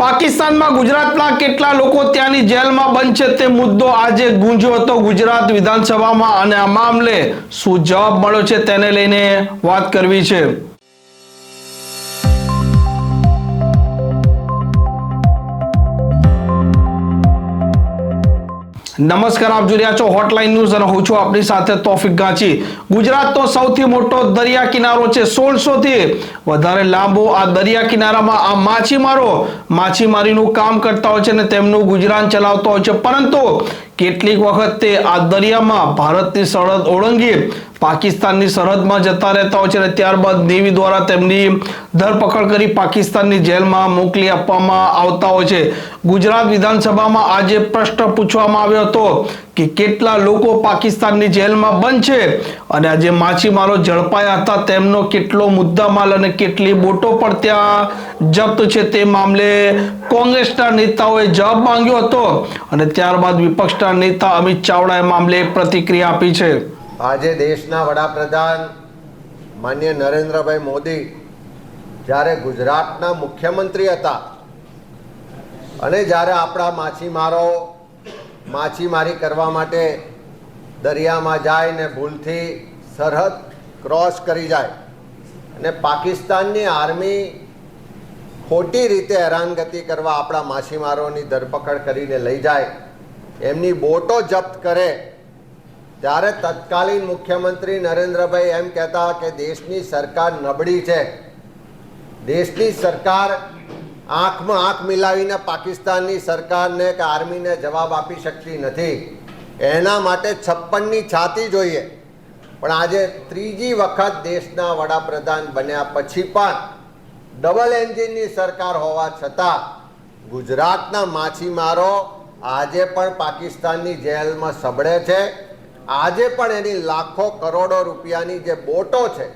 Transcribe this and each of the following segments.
પાકિસ્તાનમાં ગુજરાતના કેટલા લોકો ત્યાંની જેલમાં બંધ છે તે મુદ્દો આજે ગુંજ્યો હતો ગુજરાત વિધાનસભામાં અને આ મામલે શું જવાબ મળ્યો છે તેને લઈને વાત કરવી છે. નમસ્કાર, આપ જોઈ રહ્યા છો હોટલાઇન ન્યૂઝ અને હું છું આપની સાથે તોફિક ગાંચી ગુજરાતનો સૌથી મોટો દરિયા કિનારો છે સોળસો થી વધારે લાંબો આ દરિયા કિનારામાં આ માછીમારો માછીમારીનું કામ કરતા હોય છે અને તેમનું ગુજરાન ચલાવતા હોય છે. પરંતુ કેટલીક વખત તે આ દરિયામાં ભારતની સરહદ ઓળંગી પાકિસ્તાનની સરહદમાં જતા રહેતા હોય છે અને ત્યારબાદ નેવી દ્વારા તેમની ધરપકડ કરી પાકિસ્તાનની જેલમાં મોકલી આપવામાં આવતા હોય છે. ગુજરાત વિધાનસભામાં આજે પ્રશ્ન પૂછવામાં આવ્યો હતો કે કેટલા લોકો પાકિસ્તાનની જેલમાં બંધ છે અને આજે માછીમારો ઝડપાયા હતા. તેમનો કેટલો મુદ્દામાલ અને કેટલી બોટો પણ ત્યાં જપ્ત છે તે મામલે કોંગ્રેસના નેતાઓએ જવાબ માંગ્યો હતો. અને ત્યારબાદ વિપક્ષના નેતા અમિત ચાવડાએ મામલે પ્રતિક્રિયા આપી છે. આજે દેશના વડાપ્રધાન માન્ય નરેન્દ્રભાઈ મોદી જ્યારે ગુજરાતના મુખ્યમંત્રી હતા અને જ્યારે આપણા માછીમારો માછીમારી કરવા માટે દરિયામાં જાય ને ભૂલથી સરહદ ક્રોસ કરી જાય અને પાકિસ્તાનની આર્મી ખોટી રીતે હેરાનગતિ કરવા આપણા માછીમારોની ધરપકડ કરીને લઈ જાય એમની બોટો જપ્ત કરે. ત્યારે તત્કાલીન મુખ્યમંત્રી નરેન્દ્રભાઈ એમ કહેતા કે દેશની સરકાર નબળી છે. દેશની સરકાર આંખમાં આંખ મિલાવીને પાકિસ્તાનની સરકારને કે આર્મીને જવાબ આપી શકતી નથી. એના માટે છપ્પનની છાતી જોઈએ. પણ આજે ત્રીજી વખત દેશના વડાપ્રધાન બન્યા પછી પણ ડબલ એન્જિનની સરકાર હોવા છતાં ગુજરાતના માછીમારો આજે પણ પાકિસ્તાનની જેલમાં સબળે છે. આજે પણ એની લાખો કરોડો રૂપિયાની જે બોટો છે,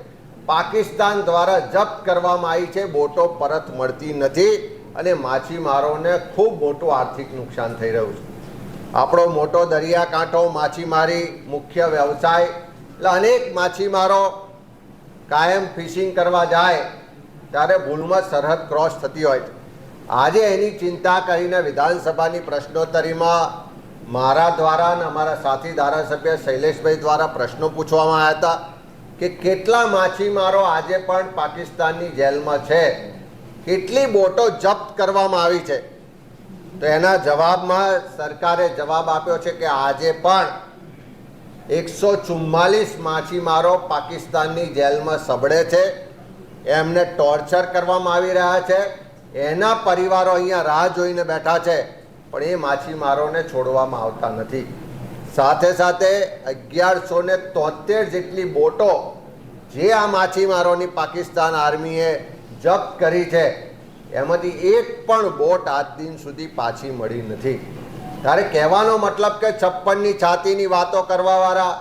પાકિસ્તાન દ્વારા જપ્ત કરવામાં આવી છે. બોટો પરત મળતી નથી અને માછીમારોને ખૂબ મોટું આર્થિક નુકસાન થઈ રહ્યું છે. આપણો મોટો દરિયાકાંઠો માછીમારી મુખ્ય વ્યવસાય. એટલે અનેક માછીમારો કાયમ ફિશિંગ કરવા જાય, ત્યારે ભૂલમાં સરહદ ક્રોસ થતી હોય છે. આજે એની ચિંતા કરીને વિધાનસભાની પ્રશ્નોત્તરીમાં મારા દ્વારા અને અમારા સાથી ધારાસભ્ય શૈલેષભાઈ દ્વારા પ્રશ્નો પૂછવામાં આવ્યા હતા કે કેટલા માછીમારો આજે પણ પાકિસ્તાનની જેલમાં છે? કેટલી બોટો જપ્ત કરવામાં આવી છે? તો એના જવાબમાં સરકારે જવાબ આપ્યો છે કે આજે પણ એકસો ચુમ્માલીસ માછીમારો પાકિસ્તાનની જેલમાં સબળે છે. એમને ટોર્ચર કરવામાં આવી રહ્યા છે. એના પરિવારો અહીંયા રાહ જોઈને બેઠા છે, પણ એ માછીમારોને છોડવામાં આવતા નથી. સાથે સાથે અગિયારસો ને તોતેર જેટલી બોટો જે આ માછીમારોની પાકિસ્તાન આર્મીએ જપ્ત કરી છે, એમાંથી એક પણ બોટ આજ દિન સુધી પાછી મળી નથી. ત્યારે કહેવાનો મતલબ કે છપ્પનની છાતીની વાતો કરવાવાળા,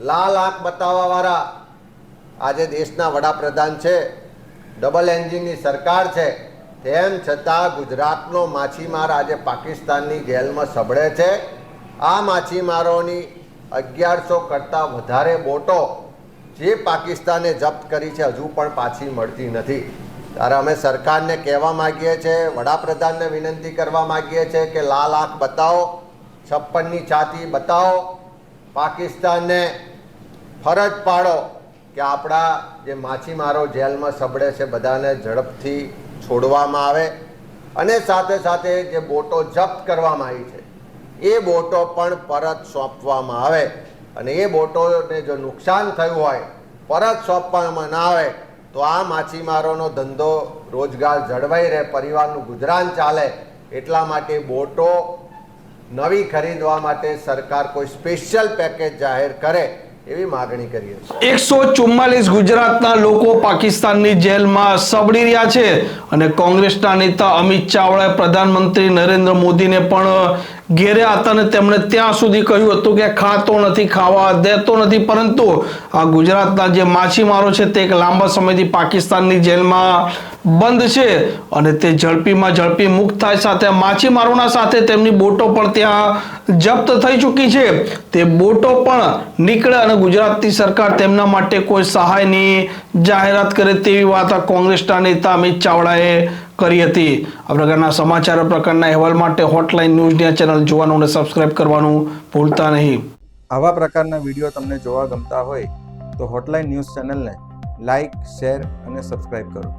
લાલ આંખ બતાવવાવાળા, આજે દેશના વડાપ્રધાન છે, ડબલ એન્જિનની સરકાર છે તેમ છતાં ગુજરાતનો માછીમાર આજે પાકિસ્તાનની જેલમાં સબળે છે. આ માછીમારોની અગિયારસો કરતાં વધારે બોટો જે પાકિસ્તાને જપ્ત કરી છે, હજુ પણ પાછી મળતી નથી. ત્યારે અમે સરકારને કહેવા માગીએ છીએ, વડાપ્રધાનને વિનંતી કરવા માગીએ છીએ કે લાલ આંખ બતાવો, છપ્પનની છાતી બતાવો, પાકિસ્તાનને ફરજ પાડો કે આપણા જે માછીમારો જેલમાં સબળે છે, બધાને ઝડપથી છોડવામાં આવે અને સાથે સાથે જે બોટો જપ્ત કરવામાં આવી છે, એ બોટો પણ પરત સોંપવામાં આવે અને એ બોટોને જો નુકસાન થયું હોય, પરત સોંપવામાં ના આવે, તો આ માછીમારોનો ધંધો રોજગાર જળવાઈ રહે, પરિવારનું ગુજરાન ચાલે, એટલા માટે બોટો નવી ખરીદવા માટે સરકાર કોઈ સ્પેશિયલ પેકેજ જાહેર કરે એવી માગણી કરીએ છીએ. એકસો ચુમ્માલીસ ગુજરાતના લોકો પાકિસ્તાનની જેલમાં સબડી રહ્યા છે અને કોંગ્રેસના નેતા અમિત ચાવડાએ પ્રધાનમંત્રી નરેન્દ્ર મોદીને પણ ઘેર્યા હતા અને તેમણે ત્યાં સુધી કહ્યું હતું કે ખાતો નથી, ખાવા દેતો નથી, પરંતુ આ ગુજરાતના જે માછીમારો છે તે એક લાંબા સમયથી પાકિસ્તાનની જેલમાં બંધ છે. અને તે ઝડપીમાં ઝડપી મુક્ત થાય સાથે માછીમારોના સાથે તેમની બોટો પણ ત્યાં જપ્ત થઈ ચૂકી છે. તે બોટો પણ નીકળે અને ગુજરાતની સરકાર તેમના માટે કોઈ સહાયની જાહેરાત કરે તેવી વાત આ કોંગ્રેસના નેતા અમિત ચાવડાએ કરી હતી. આ પ્રકારના સમાચાર પ્રકારના અહેવાલ માટે હોટલાઇન ન્યૂઝની ચેનલ જોવાનું અને સબસ્ક્રાઇબ કરવાનું ભૂલતા નહીં. આવા પ્રકારના વીડિયો તમને જોવા ગમતા હોય તો હોટલાઇન ન્યૂઝ ચેનલને લાઇક શેર અને સબસ્ક્રાઇબ કરો.